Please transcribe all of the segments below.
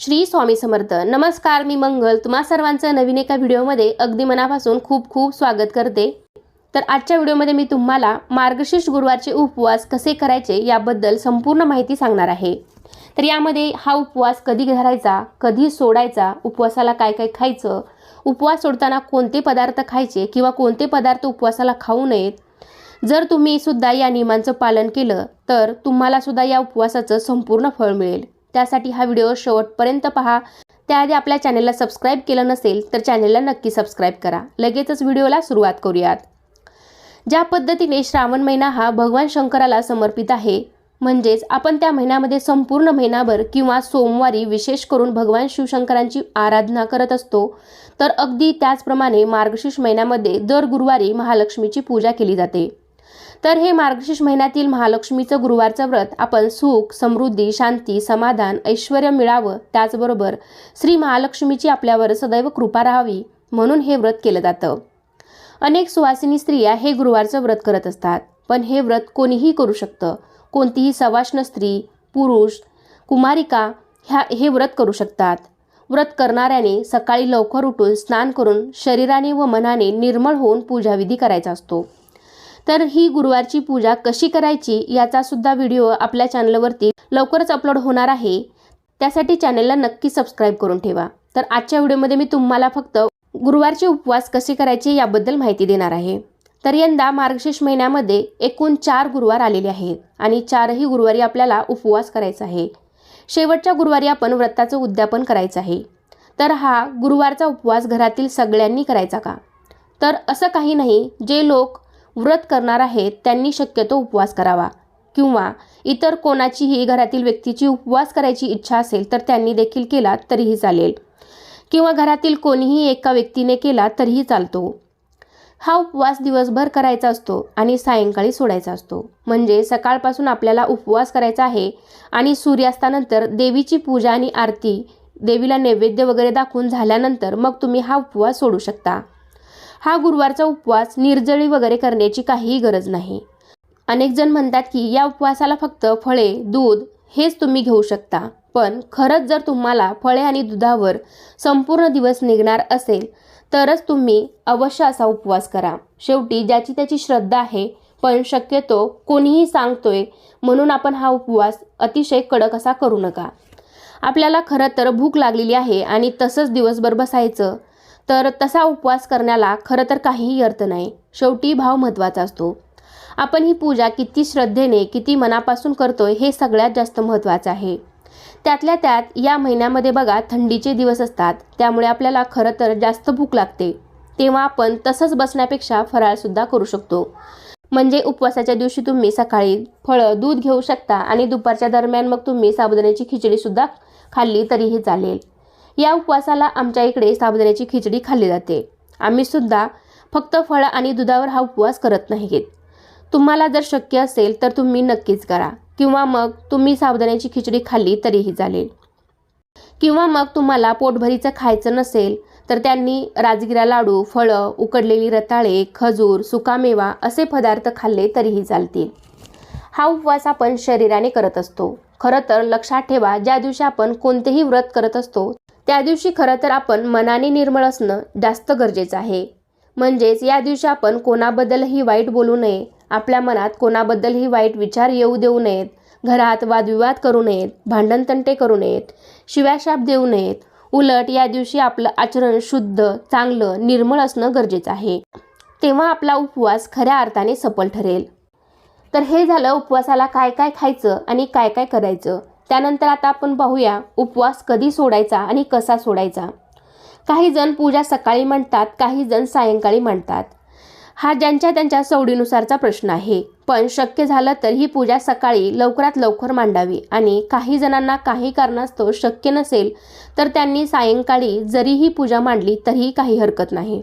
श्री स्वामी समर्थ. नमस्कार मी मंगल. तुम्हा सर्वांचं नवीन एका व्हिडिओमध्ये अगदी मनापासून खूप खूप स्वागत करते. तर आजच्या व्हिडिओमध्ये मी तुम्हाला मार्गशीर्ष गुरुवारचे उपवास कसे करायचे याबद्दल संपूर्ण माहिती सांगणार आहे. तर यामध्ये हा उपवास कधी धरायचा कधी सोडायचा उपवासाला काय काय खायचं उपवास सोडताना कोणते पदार्थ खायचे किंवा कोणते पदार्थ उपवासाला खाऊ नयेत जर तुम्ही सुद्धा या नियमांचं पालन केलं तर तुम्हाला सुद्धा या उपवासाचं संपूर्ण फळ मिळेल. त्यासाठी हा व्हिडिओ शेवटपर्यंत पहा. त्याआधी आपल्या चॅनेलला सबस्क्राईब केलं नसेल तर चॅनेलला नक्की सबस्क्राईब करा. लगेचच व्हिडिओला सुरुवात करूयात. ज्या पद्धतीने श्रावण महिना हा भगवान शंकराला समर्पित आहे म्हणजेच आपण त्या महिन्यामध्ये संपूर्ण महिनाभर किंवा सोमवारी विशेष करून भगवान शिवशंकरांची आराधना करत असतो तर अगदी त्याचप्रमाणे मार्गशीर्ष महिन्यामध्ये दर गुरुवारी महालक्ष्मीची पूजा केली जाते. तर हे मार्गशीर्ष महिन्यातील महालक्ष्मीचं गुरुवारचं व्रत. आपण सुख समृद्धी शांती समाधान ऐश्वर मिळावं त्याचबरोबर श्री महालक्ष्मीची आपल्यावर सदैव कृपा राहावी म्हणून हे व्रत केलं जातं. अनेक सुवासिनी स्त्रिया हे गुरुवारचं व्रत करत असतात. पण हे व्रत कोणीही करू शकतं. कोणतीही सवाष्ण स्त्री पुरुष कुमारिका ह्या हे व्रत करू शकतात. व्रत करणाऱ्याने सकाळी लवकर उठून स्नान करून शरीराने व मनाने निर्मळ होऊन पूजाविधी करायचा असतो. तर ही गुरुवारची पूजा कशी करायची याचा सुद्धा व्हिडिओ आपल्या चॅनलवरती लवकरच अपलोड होणार आहे. त्यासाठी चॅनलला नक्की सबस्क्राईब करून ठेवा. तर आजच्या व्हिडिओमध्ये मी तुम्हाला फक्त गुरुवारचे उपवास कसे करायचे याबद्दल माहिती देणार आहे. तर यंदा मार्गशीर्ष महिन्यामध्ये एकूण चार गुरुवार आलेले आहेत आणि चारही गुरुवारी आपल्याला उपवास करायचा आहे. शेवटच्या गुरुवारी आपण व्रताचं उद्यापन करायचं आहे. तर हा गुरुवारचा उपवास घरातील सगळ्यांनी करायचा का? तर असं काही नाही. जे लोक व्रत करणार आहेत त्यांनी शक्यतो उपवास करावा. किंवा इतर कोणाचीही घरातील व्यक्तीची उपवास करायची इच्छा असेल तर त्यांनी देखील केला तरीही चालेल. किंवा घरातील कोणीही एका व्यक्तीने केला तरीही चालतो. हा उपवास दिवसभर करायचा असतो आणि सायंकाळी सोडायचा असतो. म्हणजे सकाळपासून आपल्याला उपवास करायचा आहे आणि सूर्यास्तानंतर देवीची पूजा आणि आरती देवीला नैवेद्य वगैरे दाखवून झाल्यानंतर मग तुम्ही हा उपवास सोडू शकता. हा गुरुवारचा उपवास निर्जळी वगैरे करण्याची काहीही गरज नाही. अनेक जण म्हणतात की या उपवासाला फक्त फळे दूध हेच तुम्ही घेऊ शकता. पण खरंच जर तुम्हाला फळे आणि दुधावर संपूर्ण दिवस निघणार असेल तरच तुम्ही अवश्य असा उपवास करा. शेवटी ज्याची त्याची श्रद्धा आहे पण शक्यतो कोणीही सांगतोय म्हणून आपण हा उपवास अतिशय कडक असा करू नका. आपल्याला खरं तर भूक लागलेली आहे आणि तसंच दिवसभर बसायचं तर तसा उपवास करण्याला खरं तर काहीही अर्थ नाही. शेवटी भाव महत्त्वाचा असतो. आपण ही पूजा किती श्रद्धेने किती मनापासून करतोय हे सगळ्यात जास्त महत्त्वाचं आहे. त्यातल्या त्यात या महिन्यामध्ये बघा थंडीचे दिवस असतात त्यामुळे आपल्याला खरं तर जास्त भूक लागते. तेव्हा आपण तसंच बसण्यापेक्षा फराळसुद्धा करू शकतो. म्हणजे उपवासाच्या दिवशी तुम्ही सकाळी फळं दूध घेऊ शकता आणि दुपारच्या दरम्यान मग तुम्ही साबुदाण्याची खिचडीसुद्धा खाल्ली तरीही चालेल. या उपवासाला आमच्या इकडे साबुदाण्याची खिचडी खाल्ली जाते. आम्ही सुद्धा फक्त फळं आणि दुधावर हा उपवास करत नाहीत तुम्हाला जर शक्य असेल तर तुम्ही नक्कीच करा. किंवा मग तुम्ही साबुदाण्याची खिचडी खाल्ली तरीही चालेल. किंवा मग तुम्हाला पोटभरीचं खायचं नसेल तर त्यांनी राजगिरा लाडू फळं उकडलेली रताळे खजूर सुकामेवा असे पदार्थ खाल्ले तरीही चालतील. हा उपवास आपण शरीराने करत असतो. खरं तर लक्षात ठेवा ज्या दिवशी आपण कोणतेही व्रत करत असतो त्या दिवशी खरं तर आपण मनाने निर्मळ असणं जास्त गरजेचं आहे. म्हणजेच या दिवशी आपण कोणाबद्दलही वाईट बोलू नये आपल्या मनात कोणाबद्दलही वाईट विचार येऊ देऊ नयेत घरात वादविवाद करू नयेत भांडणतंटे करू नयेत शिव्याशाप देऊ नयेत उलट या दिवशी आपलं आचरण शुद्ध चांगलं निर्मळ असणं गरजेचं आहे. तेव्हा आपला उपवास खऱ्या अर्थाने सफल ठरेल. तर हे झालं उपवासाला काय काय खायचं आणि काय काय करायचं? त्यानंतर आता आपण पाहूया उपवास कधी सोडायचा आणि कसा सोडायचा. काही जण पूजा सकाळी म्हणतात काही जण सायंकाळी म्हणतात. हा ज्यांच्या त्यांच्या सवडीनुसारचा प्रश्न आहे. पण शक्य झालं तर ही पूजा सकाळी लवकरात लवकर मांडावी आणि काही जणांना काही कारणास्तव शक्य नसेल तर त्यांनी सायंकाळी जरी ही पूजा मांडली तरीही काही हरकत नाही.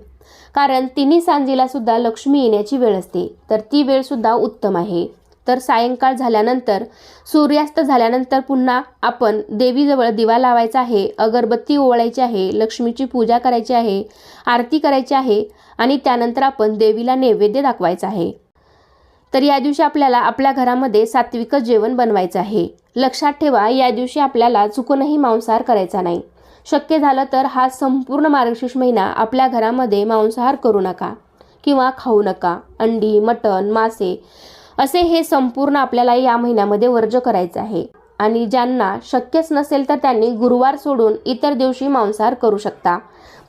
कारण तिन्ही सांजेला सुद्धा लक्ष्मी येण्याची वेळ असते. तर ती वेळ सुद्धा उत्तम आहे. तर सायंकाळ झाल्यानंतर सूर्यास्त झाल्यानंतर पुन्हा आपण देवीजवळ दिवा लावायचा आहे अगरबत्ती ओवाळायची आहे लक्ष्मीची पूजा करायची आहे आरती करायची आहे आणि त्यानंतर आपण देवीला नैवेद्य दाखवायचा आहे. तर या दिवशी आपल्याला आपल्या घरामध्ये सात्विकच जेवण बनवायचं आहे. लक्षात ठेवा या दिवशी आपल्याला चुकूनही मांसाहार करायचा नाही. शक्य झालं तर हा संपूर्ण मार्गशीर्ष महिना आपल्या घरामध्ये मांसाहार करू नका किंवा खाऊ नका. अंडी मटण मासे असे हे संपूर्ण आपल्याला या महिन्यामध्ये वर्ज करायचं आहे. आणि ज्यांना शक्यच नसेल तर त्यांनी गुरुवार सोडून इतर दिवशी मांसाहार करू शकता.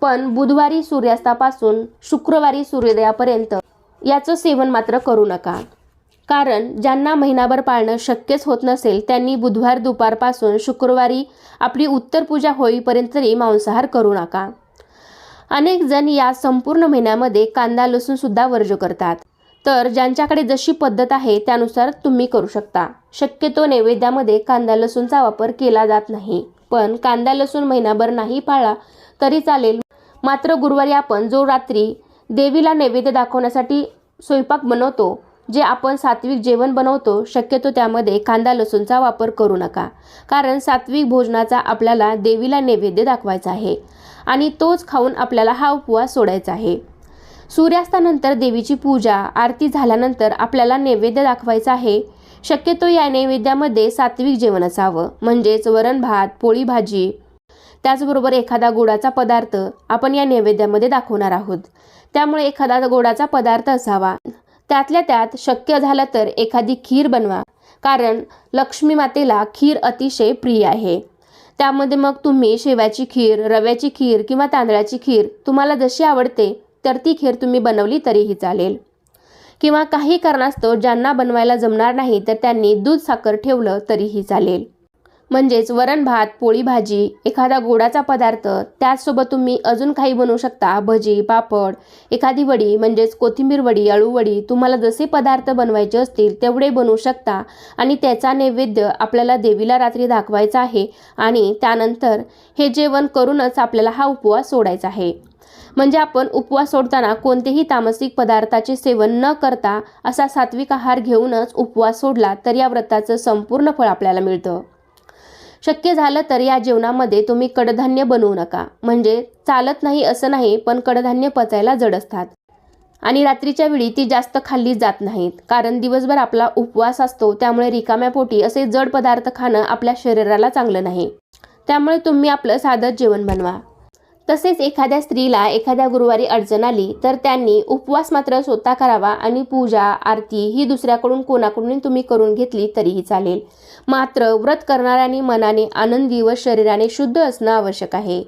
पण बुधवारी सूर्यास्तापासून शुक्रवारी सूर्योदयापर्यंत याचं सेवन मात्र करू नका. कारण ज्यांना महिनाभर पाळणं शक्यच होत नसेल त्यांनी बुधवार दुपारपासून शुक्रवारी आपली उत्तर पूजा होईपर्यंत तरी मांसाहार करू नका. अनेक जण या संपूर्ण महिन्यामध्ये कांदा लसूण सुद्धा वर्ज करतात. तर ज्यांच्याकडे जशी पद्धत आहे त्यानुसार तुम्ही करू शकता. शक्यतो नैवेद्यामध्ये कांदा लसूणचा वापर केला जात नाही. पण कांदा लसूण महिनाभर नाही पाळला तरी चालेल. मात्र गुरुवारी आपण जो रात्री देवीला नैवेद्य दाखवण्यासाठी स्वयंपाक बनवतो जे आपण सात्विक जेवण बनवतो शक्यतो त्यामध्ये कांदा लसूणचा वापर करू नका. कारण सात्विक भोजनाचा आपल्याला देवीला नैवेद्य दाखवायचा आहे आणि तोच खाऊन आपल्याला हा उपवास सोडायचा आहे. सूर्यास्तानंतर देवीची पूजा आरती झाल्यानंतर आपल्याला नैवेद्य दाखवायचा आहे. शक्यतो या नैवेद्यामध्ये सात्विक जेवण असावं म्हणजेच वरण भात पोळी भाजी. त्याचबरोबर एखादा गोडाचा पदार्थ आपण या नैवेद्यामध्ये दाखवणार आहोत. त्यामुळे एखादा गोडाचा पदार्थ असावा. त्यातल्या त्यात शक्य झालं तर एखादी खीर बनवा कारण लक्ष्मी मातेला खीर अतिशय प्रिय आहे. त्यामध्ये मग तुम्ही शेव्याची खीर रव्याची खीर किंवा तांदळाची खीर तुम्हाला जशी आवडते तर ती खीर तुम्ही बनवली तरीही चालेल. किंवा काही कारणास्तव ज्यांना बनवायला जमणार नाही तर त्यांनी दूध साखर ठेवलं तरीही चालेल. म्हणजेच वरण भात पोळी भाजी एखादा गोडाचा पदार्थ त्याचसोबत तुम्ही अजून काही बनवू शकता. भजी पापड एखादी वडी म्हणजेच कोथिंबीर वडी अळू वडी तुम्हाला जसे पदार्थ बनवायचे असतील तेवढे बनवू शकता. आणि त्याचा नैवेद्य आपल्याला देवीला रात्री दाखवायचा आहे आणि त्यानंतर हे जेवण करूनच आपल्याला हा उपवास सोडायचा आहे. म्हणजे आपण उपवास सोडताना कोणतेही तामसिक पदार्थाचे सेवन न करता असा सात्विक आहार घेऊनच उपवास सोडला तर या व्रताचं संपूर्ण फळ आपल्याला मिळतं. शक्य झालं तर या जेवणामध्ये तुम्ही कडधान्य बनवू नका. म्हणजे चालत नाही असं नाही पण कडधान्य पचायला जड असतात. आणि रात्रीच्या वेळी ती जास्त खाल्ली जात नाहीत. कारण दिवसभर आपला उपवास असतो त्यामुळे रिकाम्या पोटी असे जड पदार्थ खाणं आपल्या शरीराला चांगलं नाही. त्यामुळे तुम्ही आपलं साधं जेवण बनवा. तसेच एखाद्या स्त्रीला एखाद्या गुरुवारी अडचण आली तर त्यांनी उपवास मात्र स्वतः करावा आणि पूजा आरती ही दुसऱ्याकडून कोणाकडून तुम्ही करून घेतली तरीही चालेल. मात्र व्रत करणाऱ्यांनी मनाने आनंदी व शरीराने शुद्ध असणं आवश्यक आहे.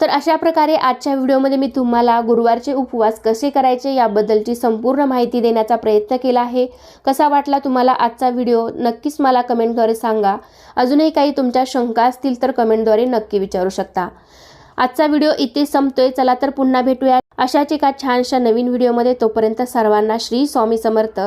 तर अशा प्रकारे आजच्या व्हिडिओमध्ये मी तुम्हाला गुरुवारचे उपवास कसे करायचे याबद्दलची संपूर्ण माहिती देण्याचा प्रयत्न केला आहे. कसा वाटला तुम्हाला आजचा व्हिडिओ? नक्कीच मला कमेंटद्वारे सांगा. अजूनही काही तुमच्या शंका असतील तर कमेंटद्वारे नक्की विचारू शकता. आजचा व्हिडिओ इथे संपतोय. चला तर पुन्हा भेटूया अशाच एका छानशा नवीन व्हिडिओमध्ये तोपर्यंत सर्वांना श्री स्वामी समर्थ.